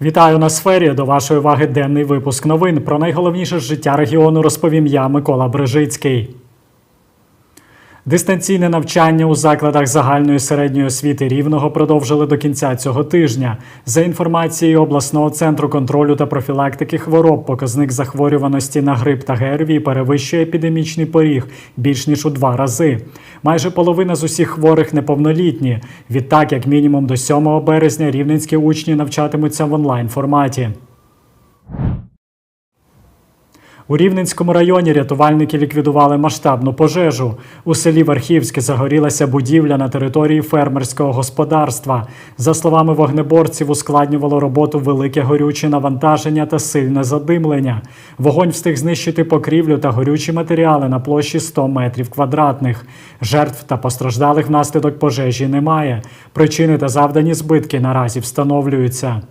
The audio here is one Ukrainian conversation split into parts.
Вітаю на сфері. До вашої уваги денний випуск новин. Про найголовніше життя регіону розповім я, Микола Брижицький. Дистанційне навчання у закладах загальної середньої освіти рівного продовжили до кінця цього тижня. За інформацією обласного центру контролю та профілактики хвороб, показник захворюваності на грип та ГРВІ перевищує епідемічний поріг більш ніж у два рази. Майже половина з усіх хворих неповнолітні. Відтак, як мінімум до 7 березня, рівненські учні навчатимуться в онлайн форматі. У Рівненському районі рятувальники ліквідували масштабну пожежу. У селі Верхівське загорілася будівля на території фермерського господарства. За словами вогнеборців, ускладнювало роботу велике горюче навантаження та сильне задимлення. Вогонь встиг знищити покрівлю та горючі матеріали на площі 100 метрів квадратних. Жертв та постраждалих внаслідок пожежі немає. Причини та завдані збитки наразі встановлюються.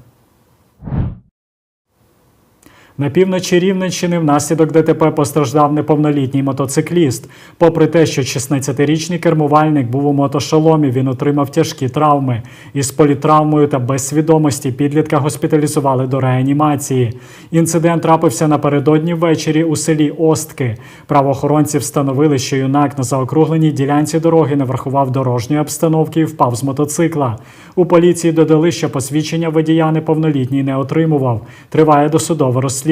На півночі Рівненщини внаслідок ДТП постраждав неповнолітній мотоцикліст. Попри те, що 16-річний кермувальник був у мотошоломі, він отримав тяжкі травми. Із політравмою та без свідомості підлітка госпіталізували до реанімації. Інцидент трапився напередодні ввечері у селі Остки. Правоохоронці встановили, що юнак на заокругленій ділянці дороги не врахував дорожньої обстановки і впав з мотоцикла. У поліції додали, що посвідчення водія неповнолітній не отримував. Триває досудове розслідування.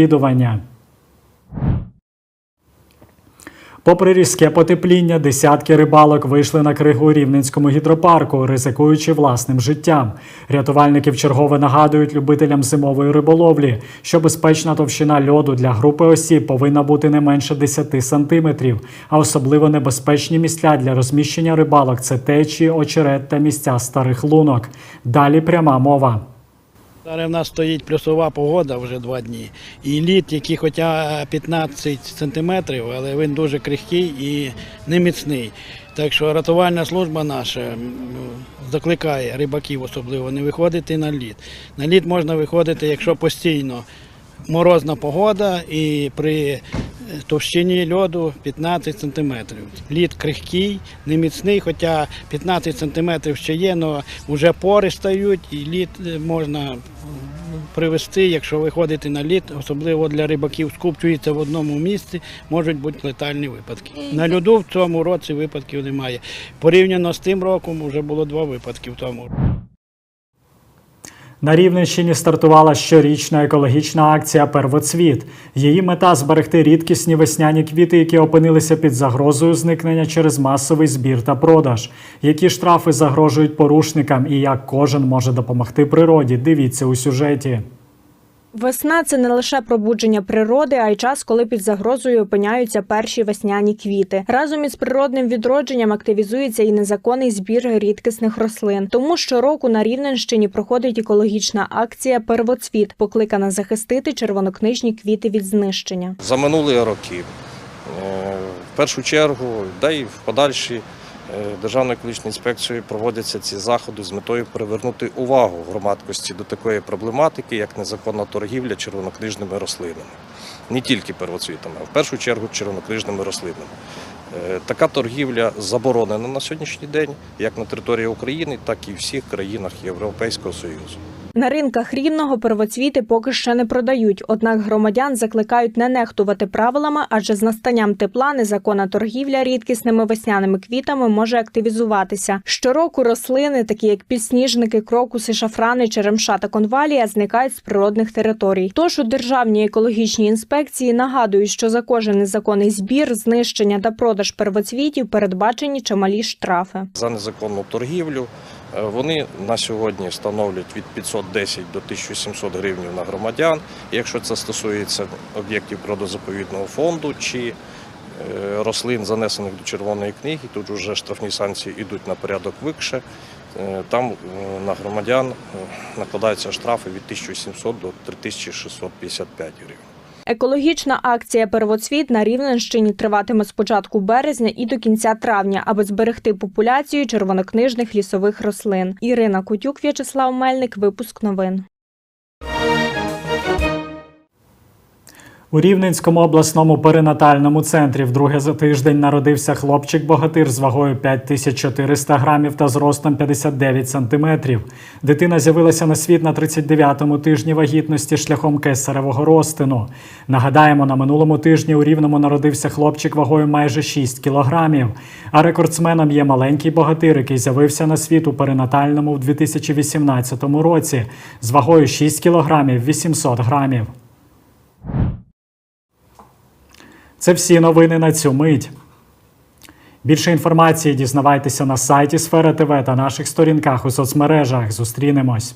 Попри різке потепління, десятки рибалок вийшли на кригу Рівненському гідропарку, ризикуючи власним життям. Рятувальники вчергове нагадують любителям зимової риболовлі, що безпечна товщина льоду для групи осіб повинна бути не менше 10 сантиметрів, а особливо небезпечні місця для розміщення рибалок це течії, очерет та місця старих лунок. Далі пряма мова. Зараз в нас стоїть плюсова погода вже два дні. І лід, який хоча 15 сантиметрів, але він дуже крихкий і неміцний. Так що рятувальна служба наша закликає рибаків особливо не виходити на лід. На лід можна виходити, якщо постійно морозна погода і при товщині льоду 15 сантиметрів. Лід крихкий, неміцний, хоча 15 сантиметрів ще є, але вже пори стають і лід е, можна привести, якщо виходити на лід, особливо для рибаків, скупчується в одному місці, можуть бути летальні випадки. На льоду в цьому році випадків немає. Порівняно з тим роком вже було два випадки в тому. На Рівненщині стартувала щорічна екологічна акція Первоцвіт. Її мета зберегти рідкісні весняні квіти, які опинилися під загрозою зникнення через масовий збір та продаж. Які штрафи загрожують порушникам і як кожен може допомогти природі? Дивіться у сюжеті. Весна це не лише пробудження природи, а й час, коли під загрозою опиняються перші весняні квіти. Разом із природним відродженням активізується і незаконний збір рідкісних рослин. Тому щороку на Рівненщині проходить екологічна акція Первоцвіт, покликана захистити червонокнижні квіти від знищення. За минулі роки, е, в першу чергу, да і в подальші Державною екологічною інспекцією проводяться ці заходи з метою привернути увагу громадськості до такої проблематики, як незаконна торгівля червонокнижними рослинами. Не тільки первоцвітами, а в першу чергу червонокнижними рослинами. Е, Така торгівля заборонена на сьогоднішній день як на території України, так і всіх країнах Європейського Союзу. На ринках рівного первоцвіти поки ще не продають. Однак громадян закликають не нехтувати правилами, адже з настанням тепла незаконна торгівля рідкісними весняними квітами може активізуватися. Щороку рослини, такі як підсніжники, крокуси, шафрани, черемша та конвалія, зникають з природних територій. Тож у державній екологічній інспекції нагадують, що за кожен незаконний збір, знищення та продаж первоцвітів передбачені чималі штрафи. за незаконну торгівлю. Е, Вони на сьогодні становлять від 510 до 1700 гривень на громадян. Якщо це стосується об'єктів природозаповідного фонду чи е, рослин, занесених до червоної книги, тут вже штрафні санкції йдуть на порядок викше. Е, Там на громадян накладаються штрафи від 1700 до 3655 гривень. Екологічна акція Первоцвіт на Рівненщині триватиме з початку березня і до кінця травня, аби зберегти популяцію червонокнижних лісових рослин. Ірина Кутюк, В'ячеслав Мельник. Випуск новин. У Рівненському обласному перинатальному центрі вдруге за тиждень народився хлопчик-богатир з вагою 5400 грамів та зростом 59 сантиметрів. Дитина з'явилася на світ на 39-му тижні вагітності шляхом кесаревого розтину. Нагадаємо, на минулому тижні у Рівному народився хлопчик вагою майже 6 кілограмів. А рекордсменом є маленький богатир, який з'явився на світ у перинатальному в 2018 році з вагою 6 кілограмів 800 грамів. Це всі новини на цю мить. Більше інформації дізнавайтеся на сайті Сфера ТВ та наших сторінках у соцмережах. Зустрінемось.